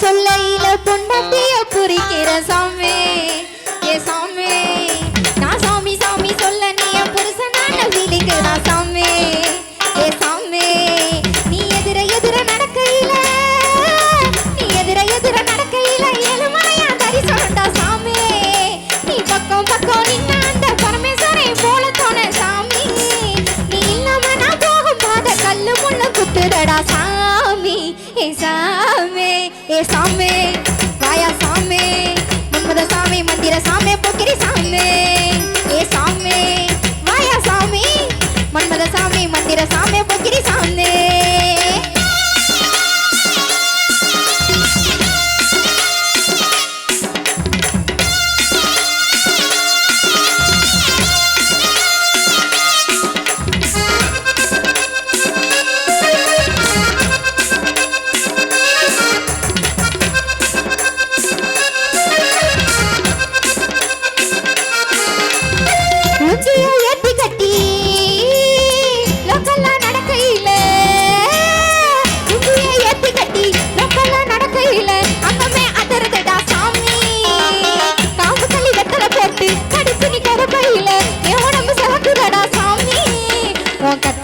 சொல்லையில பொண்டாட்டிய குறிக்கிற சாமி.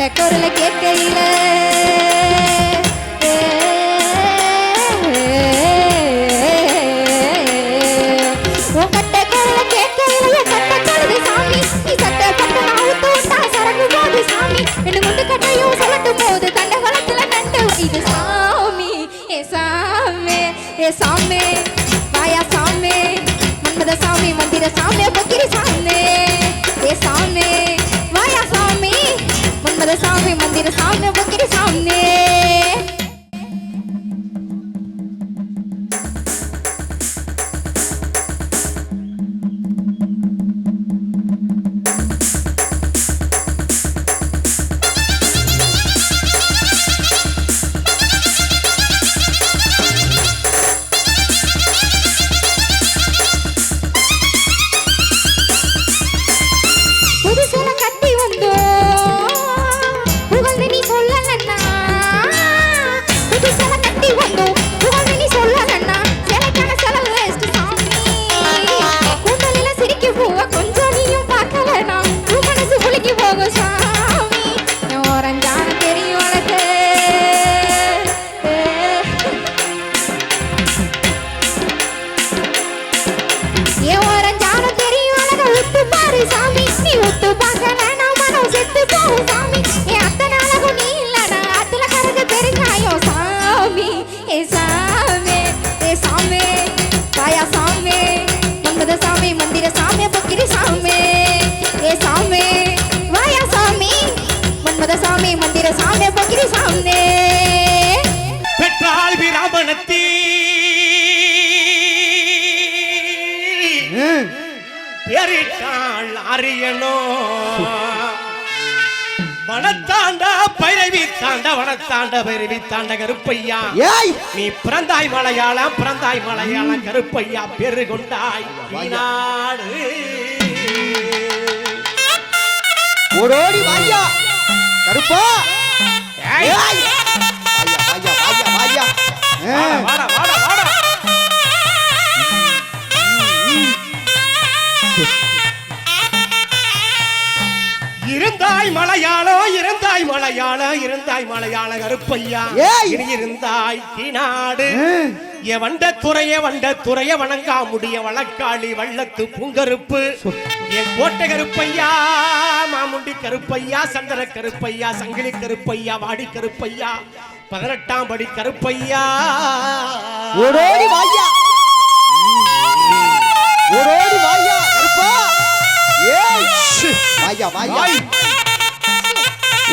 கேட்ட குரல கேட்கையில உன் கட்ட குரல கேட்க எரித்தாள் அறியனோ வனத்தாண்ட பைரவி தாண்ட வனத்தாண்ட பைரவி தாண்ட கருப்பையா. நீ பிறந்தாய் மலையாளம் பிறந்தாய் மலையாளம் கருப்பையா பெரு கொண்டாய் நாடு ஓடோடி வாயா. கருப்பா. ஏய். இருந்தாய் மலையாள கருப்பையா இனி இருந்தாய் நாடு எவண்ட துறைய வண்ட துறைய வணங்கா முடிய வழக்காளி வள்ளத்து பூங்கருப்பு. என் கோட்டை கருப்பையா மாமுண்டி கருப்பையா சந்தர கருப்பையா சங்கிலி கருப்பையா வாடி கருப்பையா பதினெட்டாம் படி கருப்பையா. ஓடோடி வாயா ஓடோடி வாயா வாயா வாயா.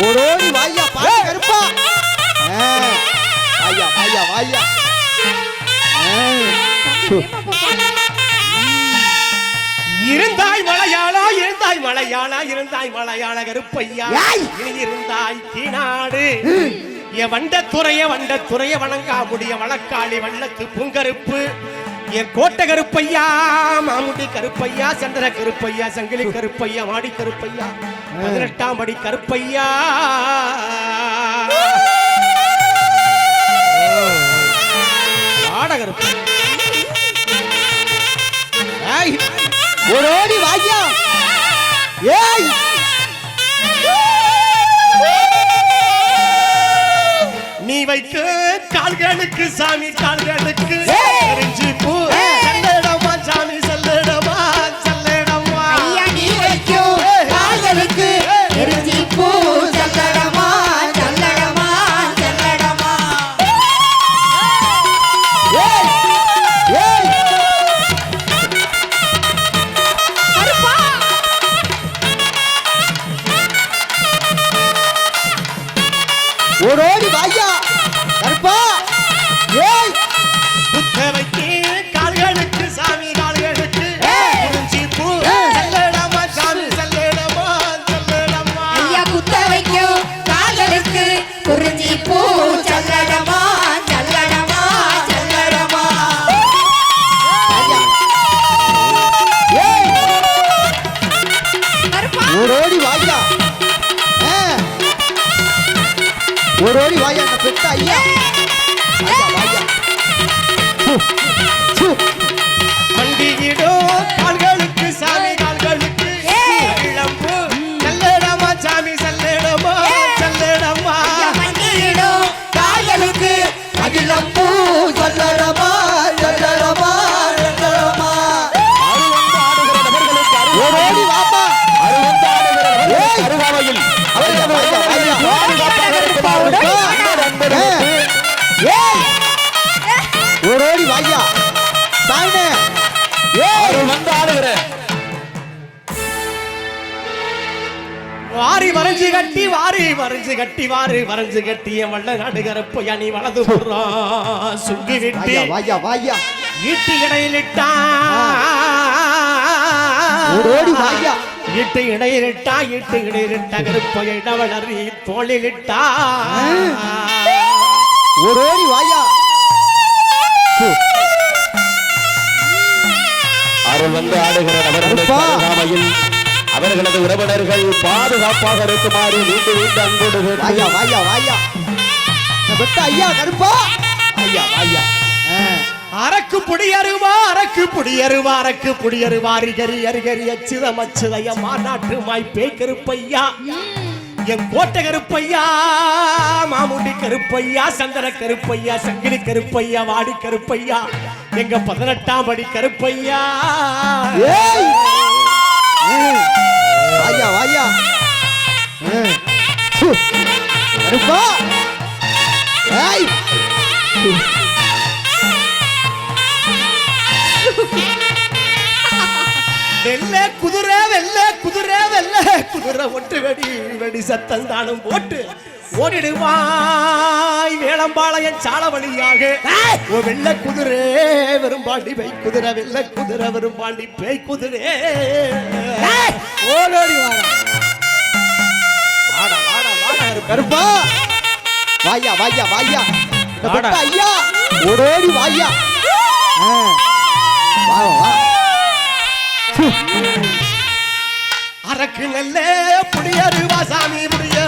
ஓடோடி வாயா பாரு கருப்பா. வாயா வாயா வாயா இருந்தாய் மலையாளா இருந்தாய் மலையாளா இருந்தாய் மலையாள கருப்பையா? இருந்தாய் தீநாடு. என் வண்டத்துறைய வண்டத்துறைய வணங்காமுடிய வழக்காளி வண்ணத்து பூங்கருப்பு. என் கோட்டை கருப்பையா மாமுட்டி கருப்பையா சந்திர கருப்பையா சங்கிலி கருப்பையா மாடி கருப்பையா? பதினெட்டாம் படி கருப்பையா. Woo! வரைஞ்சு கட்டி வாரி வரைஞ்சு கட்டி வாரி வரைஞ்சு கட்டி என் வள்ள நடுகரப்பு அணி வலது சுங்கி விட்டு வாயா வாயா ஈட்டு இடையிலிட்டா ஓடோடி வாயா. ஈட்டு இடையிலிட்டா ஈட்டு இடையிலிட்ட கருப்பை இடவளறி தோளிலிட்டா ஓடோடி வாயா. அருள் வந்து ஆடுகிற. அருகாமையில் அவர்களது உறவினர்கள் பாதுகாப்பாக இருக்குமாறு வீட்டு வீட்டு அன்போடு ஐயா வாயா வாயா பெத்த ஐயா கருப்பா. ஐயா வாயா அரக்கு புடியருவா அரக்கு புடியருவா அரக்கு புடியருவா அரிகரி அரிகரி அச்சுதம் அச்சுதய மாநாட்டு மாய் பேய் கருப்பையா. என் கோட்டை கருப்பையா மாமுண்டி கருப்பையா சந்தன கருப்பையா சங்கிலி கருப்பையா வாடி கருப்பையா. எங்க பதினெட்டாம் படி கருப்பையா. ஏய்! வாயா வாயா. ம். ஏய். வெள்ள குதிரை வெள்ள குதிரை வெள்ள. குதிரை ஒட்டு வெடி வெடி சத்தம் தானும் போட்டு ஓடிடுவாய் வேளம்பாளையம் சால வழியாக வெள்ள குதிரை வெறும்பாண்டி பேய் குதிரை வெள்ள குதிரை வெறும்பாண்டி பேய் குதிரை. ஓடோடி கருப்பா. வாயா வாயா வாயா. ஐயா. ஓடோடி வாயா. வா வா அரக்கு நல்ல புடியருவா சாமி புடிய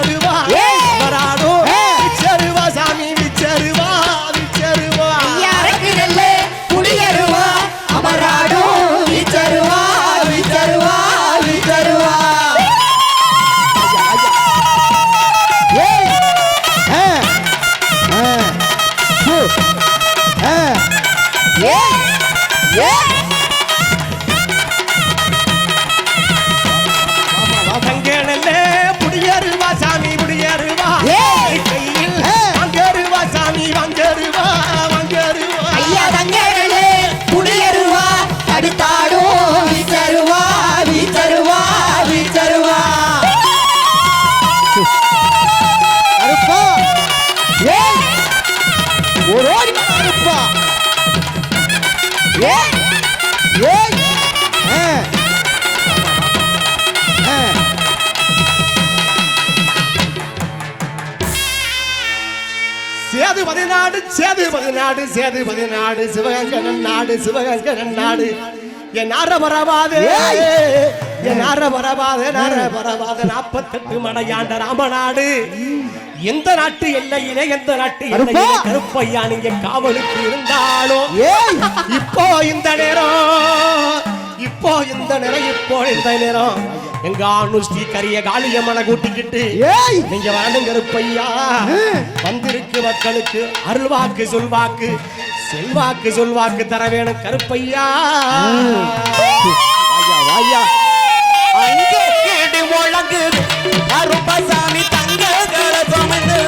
வாங்கருவா சேது பதினாடு சேது பதினாடு சேது பதினாடு சிவகங்கரன் நாடு சிவகங்கரன் நாடு. என் அற வரவாதே என் அற வரவாதே நர வரவாத நாற்பத்தெட்டு மடையாண்ட ராமநாடு. எந்த நாட்டு எல்லையிலே எந்த நாட்டு எல்லையிலே கருப்பையா நீங்க காவலுக்கு இருந்தாலும் இப்போ இந்த நேரம் இப்போ இந்த நேரம் போனின் தைலேரம் எங்க அனுஷ்டி கரிய காளியம்மனை கூட்டிக்கிட்டு நீங்க வரணுங்கிறப்பையா வந்திருக்கு மக்களுக்கு அருள்வாக்கு சொல்வாக்கு. செல்வாக்கு சொல்வாக்கு தர வேணும் கருப்பையா? வாயா வாயா. அங்கே முழங்கு. அருப்பாசாமி தங்க கரசமன்னு